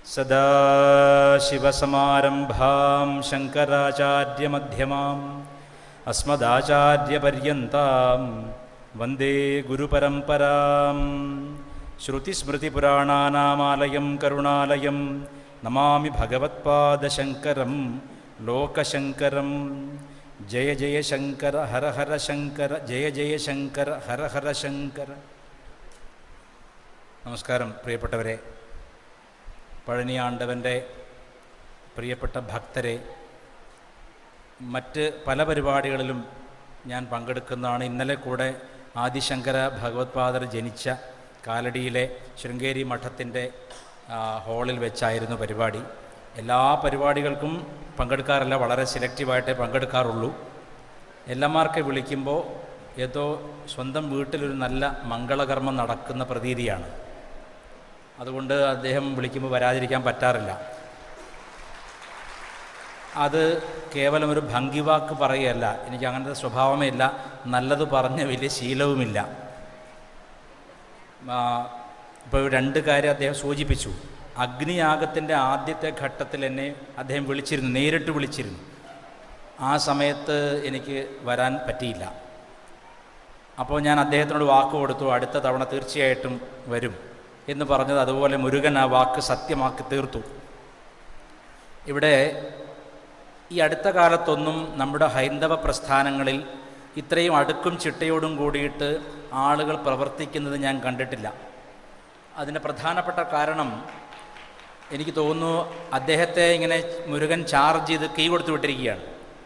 सदाशिवसमारम्भां शङ्कराचार्यमध्यमाम् अस्मदाचार्यपर्यन्तां वन्दे गुरुपरम्परां श्रुतिस्मृतिपुराणानामालयं करुणालयं नमामि भगवत्पादशङ्करं लोकशङ्करं। जय जय शङ्कर हर हर शङ्कर जय जय शङ्कर हर हर शङ्कर। नमस्कारं प्रियपटवरे പഴനിയാണ്ടവന്റെ പ്രിയപ്പെട്ട ഭക്തരെ മറ്റ് പല പരിപാടികളിലും ഞാൻ പങ്കെടുക്കുന്നതാണ്. ഇന്നലെ കൂടെ ആദിശങ്കര ഭഗവത്പാദർ ജനിച്ച കാലടിയിലെ ശൃംഗേരി മഠത്തിന്റെ ഹാളിൽ വെച്ചായിരുന്നു പരിപാടി. എല്ലാ പരിപാടികൾക്കും പങ്കെടുക്കാറില്ല വളരെ സെലക്റ്റീവായിട്ടേ പങ്കെടുക്കാറുള്ളൂ. എല്ലാമാർക്ക് വിളിക്കുമ്പോൾ ഏതോ സ്വന്തം വീട്ടിലൊരു നല്ല മംഗളകർമ്മം നടക്കുന്ന പ്രതീതിയാണ്. അതുകൊണ്ട് അദ്ദേഹം വിളിക്കുമ്പോൾ വരാതിരിക്കാൻ പറ്റാറില്ല. അത് കേവലം ഒരു ഭംഗിവാക്ക് പറയുകയല്ല. എനിക്ക് അങ്ങനത്തെ സ്വഭാവമേ ഇല്ല. നല്ലത് പറഞ്ഞ വലിയ ശീലവുമില്ല. ഇപ്പോൾ രണ്ട് കാര്യം അദ്ദേഹം സൂചിപ്പിച്ചു. അഗ്നിയാഗത്തിന്റെ ആദ്യത്തെ ഘട്ടത്തിൽ എന്നെ അദ്ദേഹം വിളിച്ചിരുന്നു. നേരിട്ട് വിളിച്ചിരുന്നു. ആ സമയത്ത് എനിക്ക് വരാൻ പറ്റിയില്ല. അപ്പോൾ ഞാൻ അദ്ദേഹത്തിനോട് വാക്ക് കൊടുത്തു. അടുത്ത തവണ തീർച്ചയായിട്ടും വരും. എന്ന് പറഞ്ഞത് അതുപോലെ മുരുകൻ ആ വാക്ക് സത്യമാക്കി തീർത്തു. ഇവിടെ ഈ അടുത്ത കാലത്തൊന്നും നമ്മുടെ ഹൈന്ദവ പ്രസ്ഥാനങ്ങളിൽ ഇത്രയും അടുക്കും ചിട്ടയോടും കൂടിയിട്ട് ആളുകൾ പ്രവർത്തിക്കുന്നത് ഞാൻ കണ്ടിട്ടില്ല. അതിന്റെ പ്രധാനപ്പെട്ട കാരണം എനിക്ക് തോന്നുന്നു അദ്ദേഹത്തെ ഇങ്ങനെ മുരുകൻ ചാർജ് ചെയ്ത് കീ കൊടുത്തു വിട്ടിരിക്കുകയാണ്.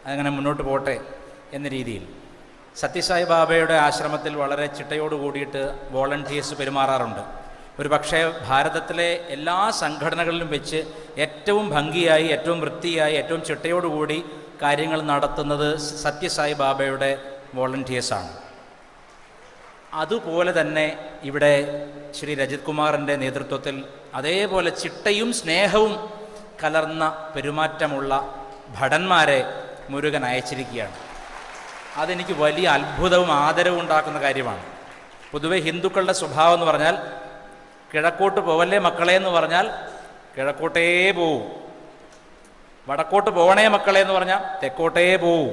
അതങ്ങനെ മുന്നോട്ട് പോട്ടെ എന്ന രീതിയിൽ. സത്യസായി ബാബയുടെ ആശ്രമത്തിൽ വളരെ ചിട്ടയോട് കൂടിയിട്ട് വോളണ്ടിയേഴ്സ് പെരുമാറാറുണ്ട്. ഒരു പക്ഷേ ഭാരതത്തിലെ എല്ലാ സംഘടനകളിലും വെച്ച് ഏറ്റവും ഭംഗിയായി ഏറ്റവും വൃത്തിയായി ഏറ്റവും ചിട്ടയോടുകൂടി കാര്യങ്ങൾ നടത്തുന്നത് സത്യസായി ബാബയുടെ വോളണ്ടിയേഴ്സാണ്. അതുപോലെ തന്നെ ഇവിടെ ശ്രീ രജിത് കുമാറിന്റെ നേതൃത്വത്തിൽ അതേപോലെ ചിട്ടയും സ്നേഹവും കലർന്ന പെരുമാറ്റമുള്ള ഭടന്മാരെ മുരുകൻ അയച്ചിരിക്കുകയാണ്. അതെനിക്ക് വലിയ അത്ഭുതവും ആദരവും ഉണ്ടാക്കുന്ന കാര്യമാണ്. പൊതുവെ ഹിന്ദുക്കളുടെ സ്വഭാവം എന്ന് പറഞ്ഞാൽ കിഴക്കോട്ട് പോവല്ലേ മക്കളെ എന്ന് പറഞ്ഞാൽ കിഴക്കോട്ടേ പോവും. വടക്കോട്ട് പോകണേ മക്കളെ എന്ന് പറഞ്ഞാൽ തെക്കോട്ടേ പോവും.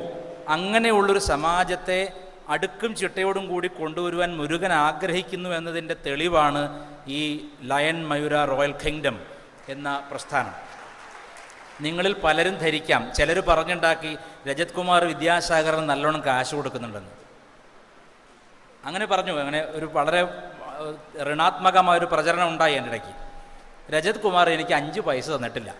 അങ്ങനെയുള്ളൊരു സമാജത്തെ അടുക്കും ചിട്ടയോടും കൂടി കൊണ്ടുവരുവാൻ മുരുകൻ ആഗ്രഹിക്കുന്നു എന്നതിന്റെ തെളിവാണ് ഈ ലയൺ മയൂര റോയൽ കിങ്ഡം എന്ന പ്രസ്ഥാനം. നിങ്ങളിൽ പലരും ധരിക്കാം. ചിലർ പറഞ്ഞുണ്ടാക്കി രജത് കുമാർ വിദ്യാസാഗറിന് നല്ലോണം കാശ് കൊടുക്കുന്നുണ്ടെന്ന്. അങ്ങനെ പറഞ്ഞു. അങ്ങനെ ഒരു വളരെ ഋണാത്മകമായ ഒരു പ്രചരണം ഉണ്ടായി എന്റെ ഇടയ്ക്ക്. രജത് കുമാർ എനിക്ക് അഞ്ച് പൈസ തന്നിട്ടില്ല.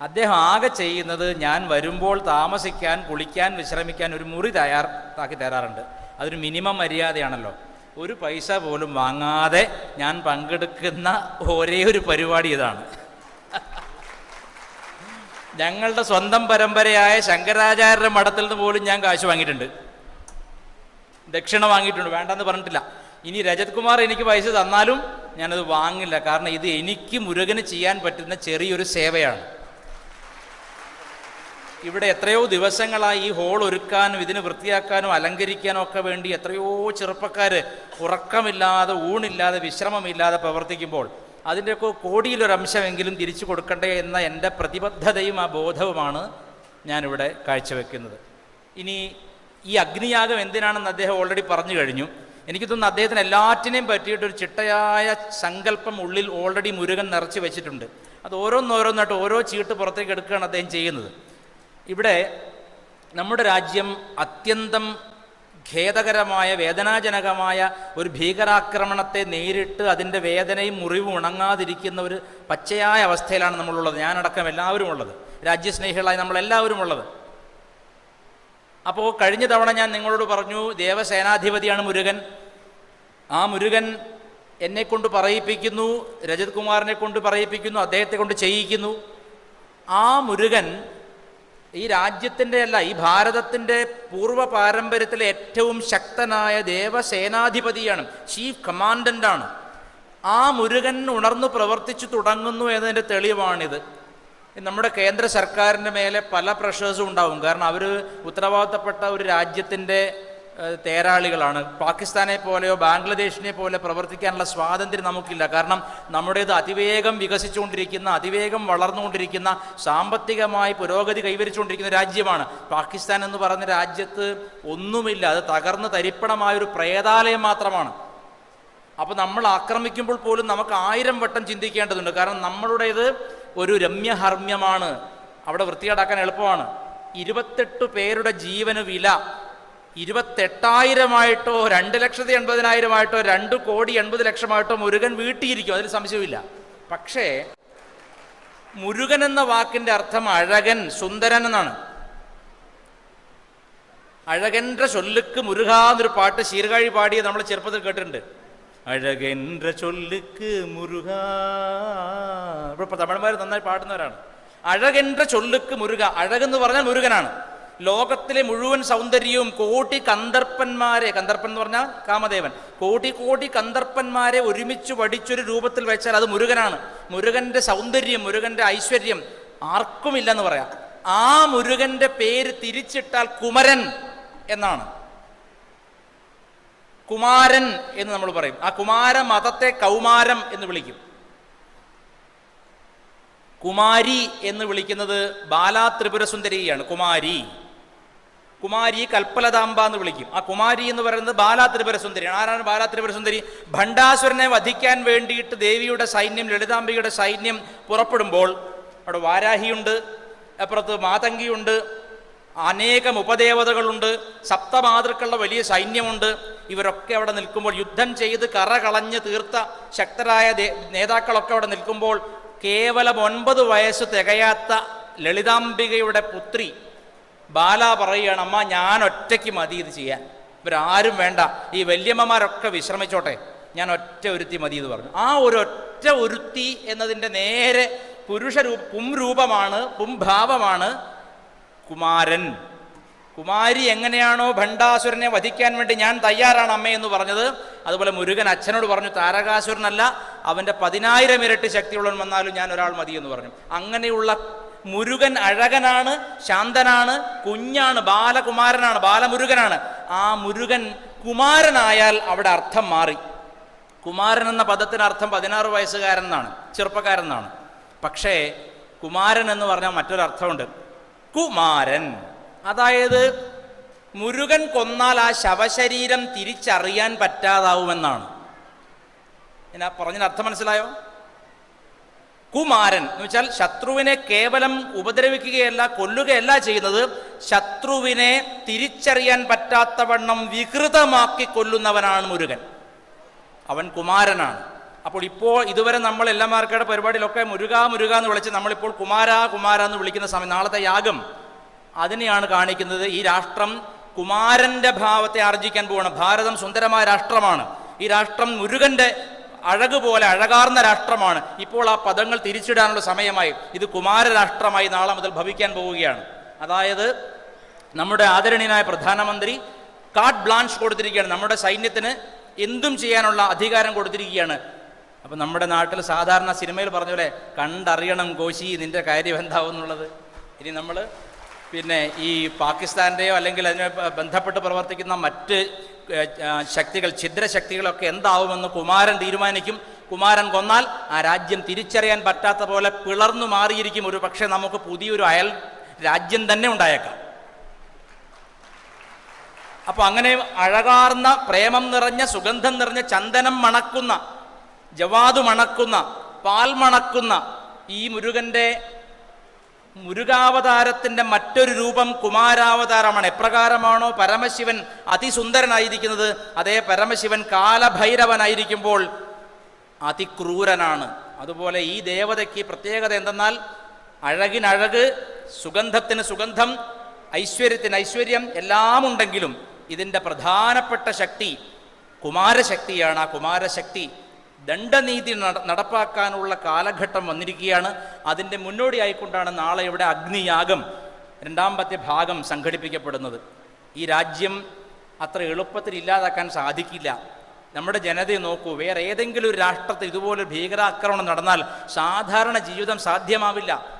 അദ്ദേഹം ആകെ ചെയ്യുന്നത് ഞാൻ വരുമ്പോൾ താമസിക്കാൻ കുളിക്കാൻ വിശ്രമിക്കാൻ ഒരു മുറി തയ്യാറാക്കി തരാറുണ്ട്. അതൊരു മിനിമം മര്യാദയാണല്ലോ. ഒരു പൈസ പോലും വാങ്ങാതെ ഞാൻ പങ്കെടുക്കുന്ന ഒരേ ഒരു പരിപാടി ഇതാണ്. ഞങ്ങളുടെ സ്വന്തം പരമ്പരയായ ശങ്കരാചാര്യരുടെ മഠത്തിൽ നിന്ന് പോലും ഞാൻ കാശ് വാങ്ങിയിട്ടുണ്ട്. ദക്ഷിണ വാങ്ങിയിട്ടുണ്ട്. വേണ്ടെന്ന് പറഞ്ഞിട്ടില്ല. ഇനി രജത് കുമാർ എനിക്ക് പൈസ തന്നാലും ഞാനത് വാങ്ങില്ല. കാരണം ഇത് എനിക്ക് മുരുകന് ചെയ്യാൻ പറ്റുന്ന ചെറിയൊരു സേവയാണ്. ഇവിടെ എത്രയോ ദിവസങ്ങളായി ഈ ഹോൾ ഒരുക്കാനും ഇതിന് വൃത്തിയാക്കാനും അലങ്കരിക്കാനും ഒക്കെ വേണ്ടി എത്രയോ ചെറുപ്പക്കാർ ഉറക്കമില്ലാതെ ഊണില്ലാതെ വിശ്രമമില്ലാതെ പ്രവർത്തിക്കുമ്പോൾ അതിന്റെയൊക്കെ കോടിയിലൊരംശമെങ്കിലും തിരിച്ചു കൊടുക്കണ്ടേ എന്ന എന്റെ പ്രതിബദ്ധതയും ആ ബോധവുമാണ് ഞാനിവിടെ കാഴ്ചവെക്കുന്നത്. ഇനി ഈ അഗ്നിയാഗം എന്തിനാണെന്ന് അദ്ദേഹം ഓൾറെഡി പറഞ്ഞു കഴിഞ്ഞു. എനിക്ക് തോന്നുന്നു അദ്ദേഹത്തിന് എല്ലാറ്റിനെയും പറ്റിയിട്ടൊരു ചിട്ടയായ സങ്കല്പം ഉള്ളിൽ ഓൾറെഡി മുരുകൻ നിറച്ച് വെച്ചിട്ടുണ്ട്. അത് ഓരോന്നോരോന്നായിട്ട് ഓരോ ചീട്ട് പുറത്തേക്ക് എടുക്കുകയാണ് അദ്ദേഹം ചെയ്യുന്നത്. ഇവിടെ നമ്മുടെ രാജ്യം അത്യന്തം ഖേദകരമായ വേദനാജനകമായ ഒരു ഭീകരാക്രമണത്തെ നേരിട്ട് അതിന്റെ വേദനയും മുറിവും ഉണങ്ങാതിരിക്കുന്ന ഒരു പച്ചയായ അവസ്ഥയിലാണ് നമ്മളുള്ളത്. ഞാനടക്കം എല്ലാവരും ഉള്ളത് രാജ്യസ്നേഹികളായി നമ്മളെല്ലാവരും ഉള്ളത് അപ്പോൾ കഴിഞ്ഞ തവണ ഞാൻ നിങ്ങളോട് പറഞ്ഞു ദേവസേനാധിപതിയാണ് മുരുകൻ. ആ മുരുകൻ എന്നെ കൊണ്ട് പറയിപ്പിക്കുന്നു രജത് കുമാറിനെ കൊണ്ട് പറയിപ്പിക്കുന്നു അദ്ദേഹത്തെ കൊണ്ട് ചെയ്യിക്കുന്നു. ആ മുരുകൻ ഈ രാജ്യത്തിന്റെ അല്ല ഈ ഭാരതത്തിന്റെ പൂർവ പാരമ്പര്യത്തിലെ ഏറ്റവും ശക്തനായ ദേവസേനാധിപതിയാണ് ചീഫ് കമാൻഡന്റാണ് ആ മുരുകൻ ഉണർന്നു പ്രവർത്തിച്ചു തുടങ്ങുന്നു എന്നതിന്റെ തെളിവാണിത്. നമ്മുടെ കേന്ദ്ര സർക്കാരിന്റെ മേലെ പല പ്രഷേഴ്സും ഉണ്ടാവും. കാരണം അവർ ഉത്തരവാദിത്തപ്പെട്ട ഒരു രാജ്യത്തിന്റെ തേരാളികളാണ്. പാകിസ്ഥാനെ പോലെയോ ബാംഗ്ലാദേശിനെ പോലെ പ്രവർത്തിക്കാനുള്ള സ്വാതന്ത്ര്യം നമുക്കില്ല. കാരണം നമ്മുടേത് അതിവേഗം വികസിച്ചുകൊണ്ടിരിക്കുന്ന അതിവേഗം വളർന്നുകൊണ്ടിരിക്കുന്ന സാമ്പത്തികമായി പുരോഗതി കൈവരിച്ചുകൊണ്ടിരിക്കുന്ന രാജ്യമാണ്. പാകിസ്ഥാൻ എന്ന് പറയുന്ന രാജ്യത്ത് ഒന്നുമില്ല. അത് തകർന്ന് തരിപ്പണമായ ഒരു പ്രേതാലയം മാത്രമാണ്. അപ്പോൾ നമ്മൾ ആക്രമിക്കുമ്പോൾ പോലും നമുക്ക് ആയിരം വട്ടം ചിന്തിക്കേണ്ടതുണ്ട്. കാരണം നമ്മളുടേത് ഒരു രമ്യഹർമ്മ്യമാണ്. അവിടെ വൃത്തികേടാക്കാൻ എളുപ്പമാണ്. ഇരുപത്തെട്ട് പേരുടെ ജീവന് വില ഇരുപത്തെട്ടായിരമായിട്ടോ രണ്ട് ലക്ഷത്തി എൺപതിനായിരമായിട്ടോ രണ്ട് കോടി എൺപത് ലക്ഷമായിട്ടോ മുരുകൻ വീട്ടിയിരിക്കും. അതിൽ സംശയമില്ല പക്ഷേ മുരുകൻ എന്ന വാക്കിന്റെ അർത്ഥം അഴകൻ സുന്ദരൻ എന്നാണ്. അഴകന്റെ ചൊല്ലുക്ക് മുരുക എന്നൊരു പാട്ട് ശീർകാഴി പാടിയത് നമ്മൾ ചെറുപ്പത്തിൽ കേട്ടിട്ടുണ്ട്. അഴകെன்ற ചൊല്ലുക്ക് മുരുക. ഇപ്പോൾ തമിഴന്മാർ നന്നായി പാടുന്നവരാണ്. അഴകെன்ற ചൊല്ലുക്ക് മുരുക. അഴകെന്ന് പറഞ്ഞാൽ മുരുകനാണ്. ലോകത്തിലെ മുഴുവൻ സൗന്ദര്യവും കോടി കന്തർപ്പന്മാരെ കന്തർപ്പൻ എന്ന് പറഞ്ഞാൽ കാമദേവൻ. കോടി കോടി കന്തർപ്പന്മാരെ ഒരുമിച്ച് വടിച്ചൊരു രൂപത്തിൽ വെച്ചാൽ അത് മുരുകനാണ്. മുരുകന്റെ സൗന്ദര്യം മുരുകന്റെ ഐശ്വര്യം ആർക്കുമില്ലെന്ന് പറയാം. ആ മുരുകന്റെ പേര് തിരിച്ചിട്ടാൽ കുമരൻ എന്നാണ്. കുമാരൻ എന്ന് നമ്മൾ പറയും. ആ കുമാര മതത്തെ കൗമാരം എന്ന് വിളിക്കും. കുമാരി എന്ന് വിളിക്കുന്നത് ബാലാ ത്രിപുരസുന്ദരിയാണ്. കുമാരി. കുമാരി കൽപ്പലതാമ്പ എന്ന് വിളിക്കും. ആ കുമാരി എന്ന് പറയുന്നത് ബാലാ ത്രിപുരസുന്ദരിയാണ്. ആരാണ് ബാലാ ത്രിപുരസുന്ദരി? ഭണ്ഡാസുരനെ വധിക്കാൻ വേണ്ടിയിട്ട് ദേവിയുടെ സൈന്യം ലളിതാംബികയുടെ സൈന്യം പുറപ്പെടുമ്പോൾ അവിടെ വാരാഹിയുണ്ട്. അപ്പുറത്ത് മാതങ്കിയുണ്ട്. അനേകം ഉപദേവതകളുണ്ട്. സപ്തമാതൃക്കളുടെ വലിയ സൈന്യമുണ്ട്. ഇവരൊക്കെ അവിടെ നിൽക്കുമ്പോൾ യുദ്ധം ചെയ്ത് കറ കളഞ്ഞ് തീർത്ത ശക്തരായ നേതാക്കളൊക്കെ അവിടെ നിൽക്കുമ്പോൾ കേവലം ഒൻപത് വയസ്സ് തികയാത്ത ലളിതാംബികയുടെ പുത്രി ബാല പറയുകയാണ് അമ്മ ഞാൻ ഒറ്റയ്ക്ക് മതി ഇത് ചെയ്യാൻ. ഇവരാരും വേണ്ട. ഈ വല്യമ്മമാരൊക്കെ വിശ്രമിച്ചോട്ടെ. ഞാൻ ഒറ്റ ഒരുത്തി മതി എന്ന് പറഞ്ഞു. ആ ഒരു ഒറ്റ ഒരുത്തി എന്നതിന്റെ നേരെ പുരുഷ രൂപ പുംരൂപമാണ് പുംഭാവമാണ് കുമാരൻ. കുമാരി എങ്ങനെയാണോ ഭണ്ഡാസുരനെ വധിക്കാൻ വേണ്ടി ഞാൻ തയ്യാറാണ് അമ്മയെന്ന് പറഞ്ഞത്. അതുപോലെ മുരുകൻ അച്ഛനോട് പറഞ്ഞു താരകാസുരനല്ല അവന്റെ പതിനായിരം ഇരട്ടി ശക്തിയുള്ളവൻ വന്നാലും ഞാൻ ഒരാൾ മതി എന്ന് പറഞ്ഞു. അങ്ങനെയുള്ള മുരുകൻ അഴകനാണ് ശാന്തനാണ് കുഞ്ഞാണ് ബാലകുമാരനാണ് ബാലമുരുകനാണ്. ആ മുരുകൻ കുമാരനായാൽ അവിടെ അർത്ഥം മാറി. കുമാരൻ എന്ന പദത്തിന് അർത്ഥം പതിനാറ് വയസ്സുകാരൻ എന്നാണ് ചെറുപ്പക്കാരൻ എന്നാണ് പക്ഷേ കുമാരൻ എന്ന് പറഞ്ഞാൽ മറ്റൊരർത്ഥമുണ്ട്. കുമാരൻ. അതായത് മുരുകൻ കൊന്നാൽ ആ ശവശരീരം തിരിച്ചറിയാൻ പറ്റാതാവുമെന്നാണ്. എന്നാ പറഞ്ഞ അർത്ഥം മനസ്സിലായോ? കുമാരൻ എന്ന് വെച്ചാൽ ശത്രുവിനെ കേവലം ഉപദ്രവിക്കുകയല്ല കൊല്ലുകയല്ല ചെയ്യുന്നത്. ശത്രുവിനെ തിരിച്ചറിയാൻ പറ്റാത്തവണ്ണം വികൃതമാക്കി കൊല്ലുന്നവനാണ് മുരുകൻ. അവൻ കുമാരനാണ്. അപ്പോൾ ഇപ്പോൾ ഇതുവരെ നമ്മൾ എല്ലാ മാർക്കയുടെ പരിപാടിയിലൊക്കെ മുരുക മുരുക എന്ന് വിളിച്ച് നമ്മളിപ്പോൾ കുമാര കുമാര എന്ന് വിളിക്കുന്ന സമയം നാളത്തെ യാഗം അതിനെയാണ് കാണിക്കുന്നത്. ഈ രാഷ്ട്രം കുമാരന്റെ ഭാവത്തെ ആർജിക്കാൻ പോവാണ്. ഭാരതം സുന്ദരമായ രാഷ്ട്രമാണ്. ഈ രാഷ്ട്രം മുരുകന്റെ അഴക് പോലെ അഴകാർന്ന രാഷ്ട്രമാണ്. ഇപ്പോൾ ആ പദങ്ങൾ തിരിച്ചിടാനുള്ള സമയമായി. ഇത് കുമാര രാഷ്ട്രമായി നാളെ മുതൽ ഭവിക്കാൻ പോവുകയാണ്. അതായത് നമ്മുടെ ആദരണീയനായ പ്രധാനമന്ത്രി കാർഡ് ബ്ലാൻഷ് കൊടുത്തിരിക്കുകയാണ്. നമ്മുടെ സൈന്യത്തിന് എന്തും ചെയ്യാനുള്ള അധികാരം കൊടുത്തിരിക്കുകയാണ്. അപ്പം നമ്മുടെ നാട്ടിൽ സാധാരണ സിനിമയിൽ പറഞ്ഞ പോലെ കണ്ടറിയണം കോശി നിന്റെ കാര്യം എന്താവും എന്നുള്ളത് ഇനി നമ്മൾ പിന്നെ ഈ പാകിസ്ഥാന്റെയോ അല്ലെങ്കിൽ അതിനെ ബന്ധപ്പെട്ട് പ്രവർത്തിക്കുന്ന മറ്റ് ശക്തികൾ ഛിദ്രശക്തികളൊക്കെ എന്താവുമെന്ന് കുമാരൻ തീരുമാനിക്കും. കുമാരൻ കൊന്നാൽ ആ രാജ്യം തിരിച്ചറിയാൻ പറ്റാത്ത പോലെ പിളർന്നു മാറിയിരിക്കും. ഒരു പക്ഷേ നമുക്ക് പുതിയൊരു അയൽ രാജ്യം തന്നെ ഉണ്ടായേക്കാം. അപ്പൊ അങ്ങനെ അഴകാർന്ന പ്രേമം നിറഞ്ഞ സുഗന്ധം നിറഞ്ഞ ചന്ദനം മണക്കുന്ന ജവാദു മണക്കുന്ന പാൽ മണക്കുന്ന ഈ മുരുകന്റെ മുരുകാവതാരത്തിന്റെ മറ്റൊരു രൂപം കുമാരാവതാരമാണ്. എപ്രകാരമാണോ പരമശിവൻ അതിസുന്ദരനായിരിക്കുന്നത്? അതേ പരമശിവൻ കാലഭൈരവനായിരിക്കുമ്പോൾ അതിക്രൂരനാണ്. അതുപോലെ ഈ ദേവതയ്ക്ക് പ്രത്യേകത എന്തെന്നാൽ അഴകിനഴക് സുഗന്ധത്തിന് സുഗന്ധം ഐശ്വര്യത്തിന് ഐശ്വര്യം എല്ലാം ഉണ്ടെങ്കിലും ഇതിന്റെ പ്രധാനപ്പെട്ട ശക്തി കുമാരശക്തിയാണ്. ആ കുമാരശക്തി ദണ്ഡനീതി നടപ്പാക്കാനുള്ള കാലഘട്ടം വന്നിരിക്കുകയാണ്. അതിന്റെ മുന്നോടിയായിക്കൊണ്ടാണ് നാളെ ഇവിടെ അഗ്നിയാഗം രണ്ടാമത്തെ ഭാഗം സംഘടിപ്പിക്കപ്പെടുന്നത്. ഈ രാജ്യം അത്ര എളുപ്പത്തിൽ ഇല്ലാതാക്കാൻ സാധിക്കില്ല. നമ്മുടെ ജനതയെ നോക്കൂ വേറെ ഏതെങ്കിലും ഒരു രാഷ്ട്രത്തിൽ ഇതുപോലെ ഭീകരാക്രമണം നടന്നാൽ സാധാരണ ജീവിതം സാധ്യമാവില്ല.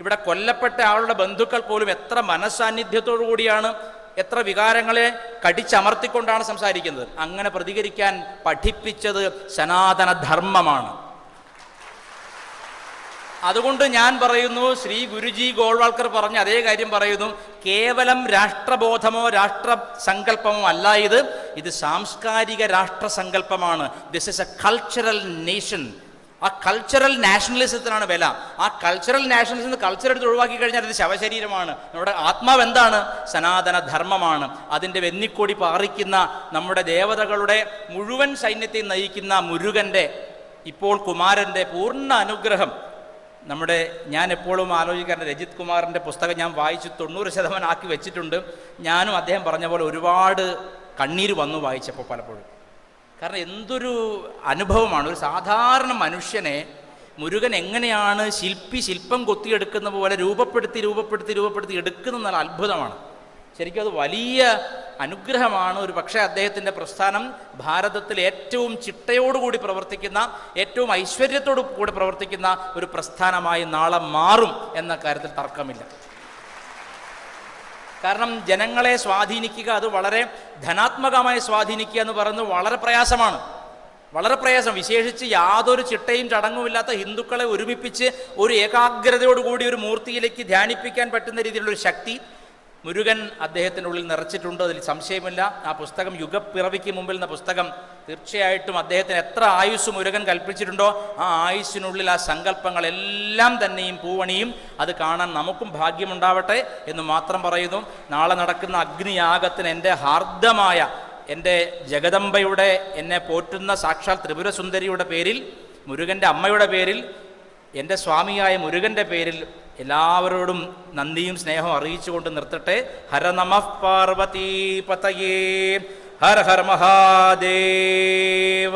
ഇവിടെ കൊല്ലപ്പെട്ട ആളുടെ ബന്ധുക്കൾ പോലും എത്ര മനസ്സാന്നിധ്യത്തോടു കൂടിയാണ് എത്ര വികാരങ്ങളെ കടിച്ചമർത്തിക്കൊണ്ടാണ് സംസാരിക്കുന്നത്? അങ്ങനെ പ്രതികരിക്കാൻ പഠിപ്പിച്ചത് സനാതന ധർമ്മമാണ് അതുകൊണ്ട് ഞാൻ പറയുന്നു ശ്രീ ഗുരുജി ഗോൾവാൾക്കർ പറഞ്ഞ അതേ കാര്യം പറയുന്നു കേവലം രാഷ്ട്രബോധമോ രാഷ്ട്ര സങ്കല്പമോ അല്ല ഇത്. ഇത് സാംസ്കാരിക രാഷ്ട്രസങ്കല്പമാണ്. This is a cultural nation ആ കൾച്ചറൽ നാഷണലിസത്തിനാണ് വില. ആ കൾച്ചറൽ നാഷണലിസം കൾച്ചർ എടുത്ത് ഒഴിവാക്കി കഴിഞ്ഞാൽ അത് ശവശരീരമാണ്. നമ്മുടെ ആത്മാവ് എന്താണ്? സനാതന ധർമ്മമാണ് അതിന്റെ വെന്നിക്കൊടി പാറിക്കുന്ന നമ്മുടെ ദേവതകളുടെ മുഴുവൻ സൈന്യത്തെ നയിക്കുന്ന മുരുകന്റെ ഇപ്പോൾ കുമാരന്റെ പൂർണ അനുഗ്രഹം. നമ്മുടെ ഞാൻ എപ്പോഴും ആലോചിക്കാറുണ്ട് രജിത് കുമാറിന്റെ പുസ്തകം ഞാൻ വായിച്ച് തൊണ്ണൂറ് ശതമാനം ആക്കി വെച്ചിട്ടുണ്ട്. ഞാനും അദ്ദേഹം പറഞ്ഞ പോലെ ഒരുപാട് കണ്ണീര് വന്നു വായിച്ചപ്പോൾ പലപ്പോഴും. കാരണം എന്തൊരു അനുഭവമാണ്. ഒരു സാധാരണ മനുഷ്യനെ മുരുകൻ എങ്ങനെയാണ് ശില്പി ശില്പം കൊത്തിയെടുക്കുന്ന പോലെ രൂപപ്പെടുത്തി രൂപപ്പെടുത്തി രൂപപ്പെടുത്തി എടുക്കുന്ന നല്ല അത്ഭുതമാണ്. ശരിക്കും അത് വലിയ അനുഗ്രഹമാണ്. ഒരു പക്ഷേ അദ്ദേഹത്തിന്റെ പ്രസ്ഥാനം ഭാരതത്തിൽ ഏറ്റവും ചിട്ടയോടുകൂടി പ്രവർത്തിക്കുന്ന ഏറ്റവും ഐശ്വര്യത്തോടു കൂടി പ്രവർത്തിക്കുന്ന ഒരു പ്രസ്ഥാനമായി നാളെ മാറും എന്ന കാര്യത്തിൽ തർക്കമില്ല. കാരണം ജനങ്ങളെ സ്വാധീനിക്കുക അത് വളരെ ധനാത്മകമായി സ്വാധീനിക്കുക എന്ന് പറയുന്നത് വളരെ പ്രയാസമാണ്. വളരെ പ്രയാസം. വിശേഷിച്ച് യാതൊരു ചിട്ടയും ചടങ്ങുമില്ലാത്ത ഹിന്ദുക്കളെ ഒരുമിപ്പിച്ച് ഒരു ഏകാഗ്രതയോടുകൂടി ഒരു മൂർത്തിയിലേക്ക് ധ്യാനിപ്പിക്കാൻ പറ്റുന്ന രീതിയിലുള്ള ശക്തി മുരുകൻ അദ്ദേഹത്തിന്റെ ഉള്ളിൽ നിറച്ചിട്ടുണ്ട്. അതിൽ സംശയമില്ല. ആ പുസ്തകം യുഗപ്പിറവിക്ക് മുമ്പിൽ എന്ന പുസ്തകം തീർച്ചയായിട്ടും അദ്ദേഹത്തിന് എത്ര ആയുസ് മുരുകൻ കൽപ്പിച്ചിട്ടുണ്ടോ ആ ആയുസ്സിനുള്ളിൽ ആ സങ്കല്പങ്ങളെല്ലാം തന്നെയും പൂവണിയും അത് കാണാൻ നമുക്കും ഭാഗ്യമുണ്ടാവട്ടെ എന്ന് മാത്രം പറയുന്നു. നാളെ നടക്കുന്ന അഗ്നിയാഗത്തിന് എന്റെ ഹാർദമായ എന്റെ ജഗദംബയുടെ എന്നെ പോറ്റുന്ന സാക്ഷാൽ ത്രിപുരസുന്ദരിയുടെ പേരിൽ മുരുകന്റെ അമ്മയുടെ പേരിൽ എന്റെ സ്വാമിയായ മുരുകന്റെ പേരിൽ എല്ലാവരോടും നന്ദിയും സ്നേഹവും അറിയിച്ചുകൊണ്ട് നിർത്തട്ടെ. ഹര നമ हर हर महादेव।